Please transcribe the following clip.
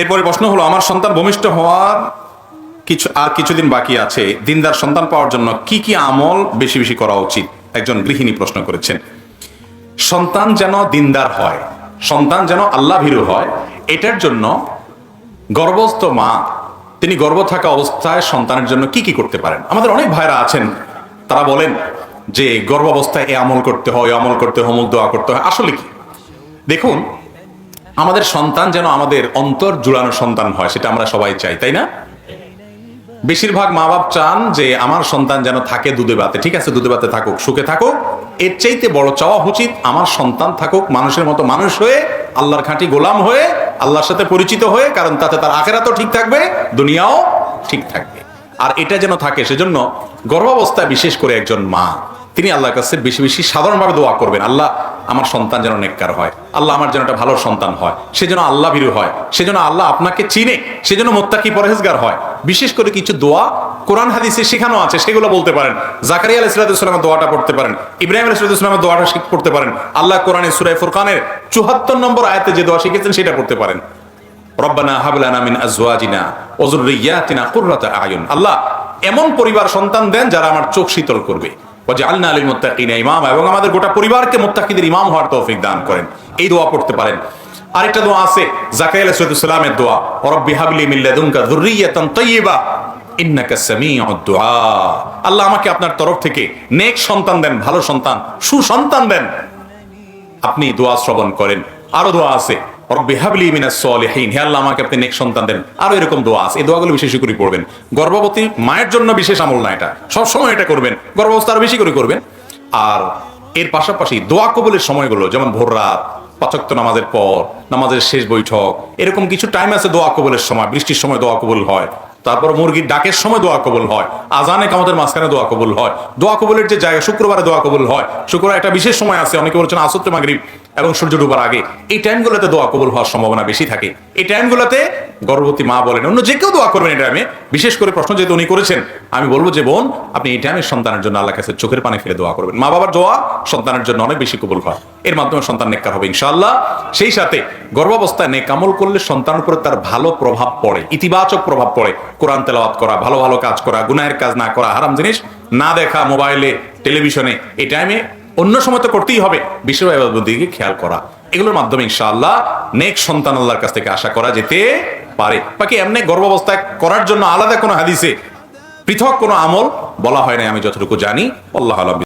এরপরে প্রশ্ন হলো, আমার সন্তান ভূমিষ্ঠ হওয়ার কিছু আর কিছুদিন বাকি আছে, দিনদার সন্তান পাওয়ার জন্য কি কি আমল বেশি বেশি করা উচিত? একজন গৃহিণী প্রশ্ন করেছেন। সন্তান যেন দিনদার হয়, সন্তান যেন আল্লাহ ভীরু হয়, এটার জন্য গর্ভস্থ মা, তিনি গর্ভ থাকা অবস্থায় সন্তানের জন্য কি কি করতে পারেন? আমাদের অনেক ভাইরা আছেন, তারা বলেন যে গর্ভ অবস্থায় এ আমল করতে হয় আমল করতে হয়, অমুক দোয়া করতে হয়। আসলে কি? দেখুন আমাদের সন্তান যেন আমাদের অন্তর জুড়ানো সন্তান হয়, সেটা আমরা সবাই চাই, তাই না? বেশিরভাগ মা বাপ চান যে আমার সন্তান যেন থাকে দুধে বাতে ঠিক আছে, দুধে বাতে থাকুক, সুখে থাকুক। এর চাইতে বড় চাওয়া উচিত আমার সন্তান থাকুক, মানুষের মতো মানুষ হয়ে, আল্লাহর খাঁটি গোলাম হয়ে, আল্লাহর সাথে পরিচিত হয়ে, কারণ তাতে তার আখেরাতও ঠিক থাকবে, দুনিয়াও ঠিক থাকবে। আর এটা যেন থাকে, সেজন্য গর্ভাবস্থায় বিশেষ করে একজন মা। তিনি আল্লাহর কাছে বেশি বেশি সাধারণভাবে দোয়া করবেন, আল্লাহ, আমার সন্তান যেন নেককার হয়। আল্লাহ, আমার যেন একটা ভালো সন্তান হয়। সে যেন আল্লাহ ভীরু হয়। সে যেন আল্লাহ আপনাকে চিনে। সে যেন মোত্তাকি পরহেজগার হয়। বিশেষ করে কিছু দোয়া কোরআন হাদিসে শেখানো আছে, সেগুলো বলতে পারেন। জাকারিয়া আলাহ ইসলামের দোয়াটা পড়তে পারেন। ইব্রাহিম আলাহ ইসলামের দোয়াটা শিখ- পড়তে পারেন। আল্লাহ কোরআনে সুরাই ফুরকানের চুহাত্তর নম্বর আয়াতে যে দোয়া শিখেছেন, সেটা পড়তে পারেন। রব্বানা হাবলানা মিন আজওয়াজিনা ওয়া যুররিয়াতিনা কুররাতা আয়ুন। আল্লাহ এমন পরিবার সন্তান দেন যারা আমার চোখ শীতল করবে। ইমামা, এবং আমাদের গোটা পরিবারকে ইমাম হওয়ার তৌফিক দান করেন। এই দোয়া পড়তে পারেন। আরেকটা দোয়া আছে সালামের দোয়া রব্বি হাবলি যুররিয়াতান তাইয়্যিবা ইন্নাকা দুআ আল্লাহ আমাকে আপনার তরফ থেকে নেক সন্তান দেন, ভালো সন্তান, সুসন্তান দেন। আপনি দোয়া শ্রবণ করেন। আরও দোয়া আছে মিনাস আপনি সন্তান দেন। এরকম দোয়া আছে। এই দোয়াগুলো বিশেষ করে পড়বেন। গর্ভবতী মায়ের জন্য বিশেষ এটা। সবসময় এটা করবেন। গর্ভাবস্থা আরও বেশি করে করবেন। আর এর পাশাপাশি দোয়া কবুলের সময়গুলো, যেমন ভোর রাত, পাচক্ত নামাজের পর, নামাজের শেষ বৈঠক, এরকম কিছু টাইম আছে দোয়া কবুলের সময়। বৃষ্টির সময় দোয়া কবুল হয়। তারপর মুরগির ডাকের সময় দোয়া কবুল হয়, আজানে কামতের মাঝখানে দোয়া কবুল হয়। দোয়া কবুলের যে জায়গা, শুক্রবারে দোয়া কবুল হয়। শুক্রবার একটা বিশেষ সময় আছে, অনেকে বলছেন আসত্রে মাগরিব এবং সূর্য ডুবার আগে। এই টাইমগুলোতে দোয়া কবুল হওয়ার সম্ভাবনা বেশি থাকে। এই টাইমগুলোতে গর্ভবতী মা বলেন, অন্য যে কেউ দোয়া করবেন এই টাইমে বিশেষ করে প্রশ্ন যেহেতু উনি করেছেন, আমি বলব যে, বোন, আপনি এই টাইমে সন্তানের জন্য আল্লাহ কাছে চোখের পানি ফেলে দোয়া করবেন। মা বাবার দোয়া সন্তানের জন্য অনেক বেশি কবুল হয়। এর মাধ্যমে সন্তান নেককার হবে ইনশাল্লাহ সেই সাথে গর্ভাবস্থায় নেক আমল করলে সন্তানের উপরে তার ভালো প্রভাব পড়ে, ইতিবাচক প্রভাব পড়ে। কোরআন তেলাওয়াত করা, ভালো ভালো কাজ করা, গুনাহের কাজ না করা, হারাম জিনিস না দেখা, মোবাইলে, টেলিভিশনে, এই টাইমে অন্য সময় তো করতেই হবে। বিষয় দিকে খেয়াল করা। এগুলোর মাধ্যমে ইনশাআল্লাহ নেক সন্তান আল্লাহর কাছ থেকে আশা করা যেতে পারে। বাকি এমনি গর্ভাবস্থায় করার জন্য আলাদা কোনো হাদিসে পৃথক কোনো আমল বলা হয় না আমি যতটুকু জানি। আল্লাহ আলম।